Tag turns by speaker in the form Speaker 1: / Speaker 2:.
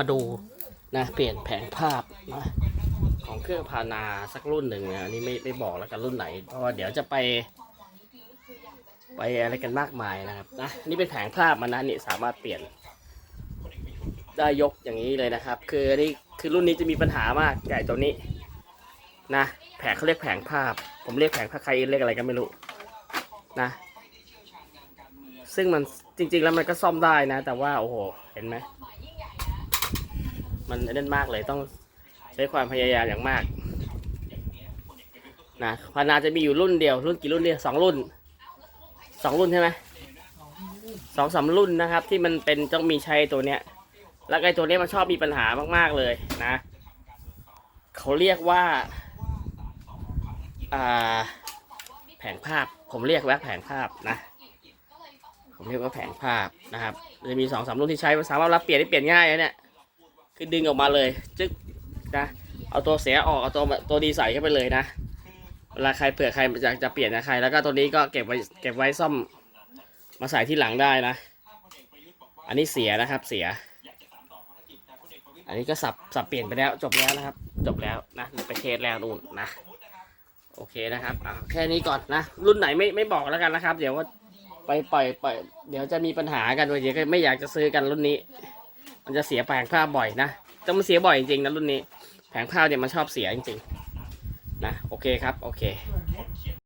Speaker 1: มาดูนะเปลี่ยนแผงภาพนะของเครื่องพานาสักรุ่นหนึ่งนะอันนี้ไม่ไม่บอกแล้วกันรุ่นไหนเพราะว่าเดี๋ยวจะไป ไปอะไรกันมากมายนะครับนะนี่เป็นแผงภาพมันนะนี่สามารถเปลี่ยน ได้ยกอย่างนี้เลยนะครับ คืออันนี้คือรุ่นนี้จะมีปัญหามากใหญ่ตัวนี้นะแผงเขาเรียกแผงภาพ ผมเรียกแผงภาพใครเรียกอะไรก็ไม่รู้นะซึ่งมันจริง ๆ แล้วมันก็ซ่อมได้นะ แต่ว่าโอ้โหเห็นไหม มันเล่นมากเลยต้องใช้ความพยายามอย่างมากนะพานาจะมีอยู่รุ่นเดียวรุ่นกี่รุ่นเดียวสองรุ่นสองรุ่นใช่ไหมสองสามรุ่นนะครับ ที่มันเป็นต้องมีใช้ตัวเนี้ย แล้วไอ้ตัวเนี้ยมันชอบมีปัญหามาก ๆเลยนะ เขาเรียกว่าอ่าแผงภาพ ผมเรียกว่าแผงภาพนะ ผมเรียกว่าแผงภาพนะครับจะมีสองสามรุ่นที่ใช้สามารถรับเปลี่ยนได้เปลี่ยนง่ายนะเนี่ย คือดึงออกมาเลยจึ๊กนะเอาตัวเสียออกเอาตัวตัวดีใส่เข้าไปเลยนะเวลาใครเผื่อใครจะจะเปลี่ยนนะใคร แล้วก็ตัวนี้ก็เก็บไว้เก็บไว้ซ่อมมาใส่ที่หลังได้นะ อันนี้เสียนะครับเสีย อันนี้ก็สับสับเปลี่ยนไปแล้วจบแล้วนะครับ จบแล้วนะไปเทสแล้วนู่นนะโอเคนะครับอ่าแค่นี้ก่อนนะ รุ่นไหนไม่ไม่บอกแล้วกันนะครับ เดี๋ยวว่าไปปล่อยปล่อยเดี๋ยวจะมีปัญหากันเดี๋ยวก็ไม่อยากจะซื้อกันรุ่นนี้ มันจะเสียแผงผ้าบ่อยนะจะมันเสียบ่อยจริงๆนะรุ่นนี้ แผงผ้าเนี่ยมันชอบเสียจริงๆนะโอเคครับ โอเค